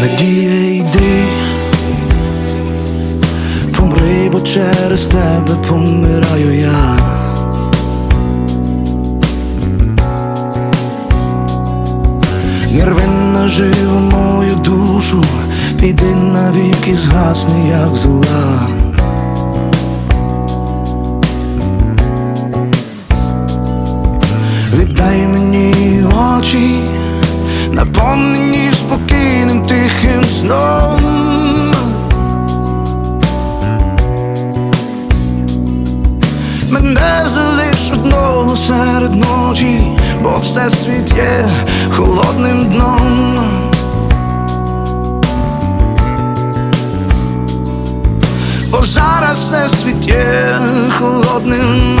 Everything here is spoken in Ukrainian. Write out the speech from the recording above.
Надія йди, помри, бо через тебе помираю я. Нервинна живу мою душу, піди навіки згасни, як зла. Віддай мені очі, наповнені залиш одного серед ночі, бо все світ є холодним дном. Бо зараз все світ є холодним.